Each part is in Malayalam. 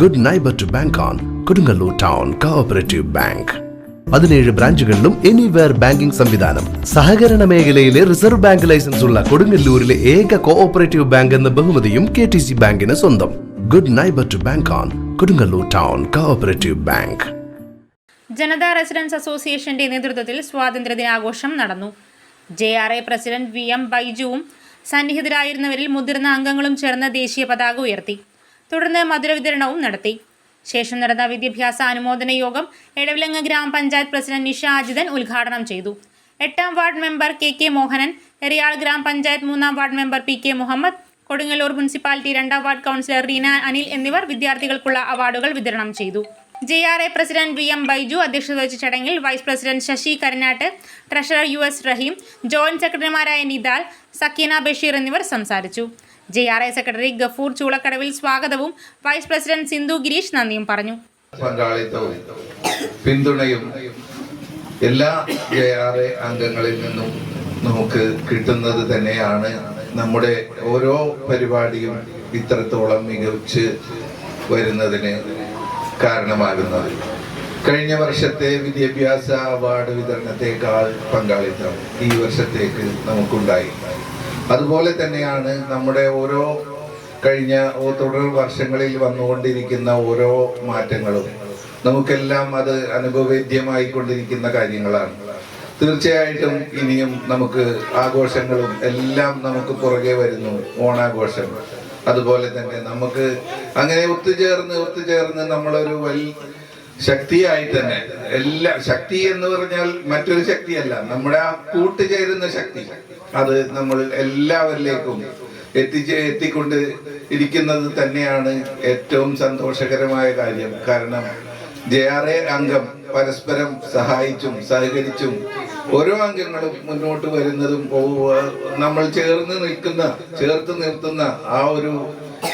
Good neighbour to bank on Kodungallur town cooperative bank പതിനേഴ് ബ്രാഞ്ചുകളിലും എനിവെയർ ബാങ്കിംഗ് സംവിധാനം. സഹകരണ മേഖലയിലെ റിസർവ് ബാങ്ക് ലൈസൻസ് ഉള്ള കൊടുങ്ങല്ലൂരിലെ ഏക കോഓപ്പറേറ്റീവ് ബാങ്ക് എന്ന ബഹുമതിയും കെ ടി സി ബാങ്കിന് സ്വന്തം. Good neighbour to bank on Kodungallur town cooperative bank Janata residents അസോസിയേഷന്റെ നേതൃത്വത്തിൽ സ്വാതന്ത്ര്യദിനാഘോഷം നടന്നു. J R A president V M ബൈജുവും സന്നിഹിതരായിരുന്നവരിൽ മുതിർന്ന അംഗങ്ങളും ചേർന്ന് ദേശീയ പതാക ഉയർത്തി. തുടർന്ന് മധുരവിതരണവും നടത്തി. ശേഷം നടന്ന വിദ്യാഭ്യാസ അനുമോദന യോഗം എടവിലങ്ങ് ഗ്രാമപഞ്ചായത്ത് പ്രസിഡന്റ് നിഷ അജിതൻ ഉദ്ഘാടനം ചെയ്തു. എട്ടാം ward member K K Mohanan Eriyad ഗ്രാമപഞ്ചായത്ത് മൂന്നാം ward member P K Muhammad Kodungallur municipality രണ്ടാം വാർഡ് കൗൺസിലർ റീന അനിൽ എന്നിവർ വിദ്യാർത്ഥികൾക്കുള്ള അവാർഡുകൾ വിതരണം ചെയ്തു. J R A president V M Baiju അധ്യക്ഷത വഹിച്ച ചടങ്ങിൽ vice president Sasi Karanattu treasurer U S Rahim joint സെക്രട്ടറിമാരായ നിദാൽ സക്കീന ബഷീർ എന്നിവർ സംസാരിച്ചു. J R A secretary Gafoor ചൂളക്കടവിൽ സ്വാഗതവും വൈസ് പ്രസിഡന്റ് സിന്ധു ഗിരീഷ് നന്ദിയും പറഞ്ഞു. പിന്തുണയും എല്ലാ ജെ ആർ എ അംഗങ്ങളിൽ നിന്നും നമുക്ക് കിട്ടുന്നത് തന്നെയാണ്. നമ്മുടെ ഓരോ പരിപാടിയും ഇത്രത്തോളം മികച്ച് വരുന്നതിന് കാരണമാകുന്നത്. കഴിഞ്ഞ വർഷത്തെ വിദ്യാഭ്യാസ അവാർഡ് വിതരണത്തെക്കാൾ പങ്കാളിത്തം ഈ വർഷത്തേക്ക് നമുക്കുണ്ടായി. അതുപോലെ തന്നെയാണ് നമ്മുടെ ഓരോ കഴിഞ്ഞ തുടർ വർഷങ്ങളിൽ വന്നുകൊണ്ടിരിക്കുന്ന ഓരോ മാറ്റങ്ങളും. നമുക്കെല്ലാം അത് അനുഭവേദ്യമായിക്കൊണ്ടിരിക്കുന്ന കാര്യങ്ങളാണ്. തീർച്ചയായിട്ടും ഇനിയും നമുക്ക് ആഘോഷങ്ങളും എല്ലാം നമുക്ക് പുറകെ വരുന്നു ഓണാഘോഷം. അതുപോലെ തന്നെ നമുക്ക് അങ്ങനെ ഒത്തുചേർന്ന് ഒത്തുചേർന്ന് നമ്മളൊരു വൽ ശക്തിയായി തന്നെ. എല്ലാ ശക്തി എന്ന് പറഞ്ഞാൽ മറ്റൊരു ശക്തിയല്ല. നമ്മുടെ ആ കൂട്ടുചേരുന്ന ശക്തി. അത് നമ്മൾ എല്ലാവരിലേക്കും എത്തിച്ച് എത്തിക്കൊണ്ട് ഇരിക്കുന്നത് തന്നെയാണ് ഏറ്റവും സന്തോഷകരമായ കാര്യം. കാരണം ജെ ആർ എ അംഗം പരസ്പരം സഹായിച്ചും സഹകരിച്ചും ഓരോ അംഗങ്ങളും മുന്നോട്ട് വരുന്നതും നമ്മൾ ചേർന്ന് നിൽക്കുന്ന ചേർത്ത് നിർത്തുന്ന ആ ഒരു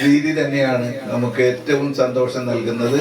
രീതി തന്നെയാണ് നമുക്ക് ഏറ്റവും സന്തോഷം നൽകുന്നത്.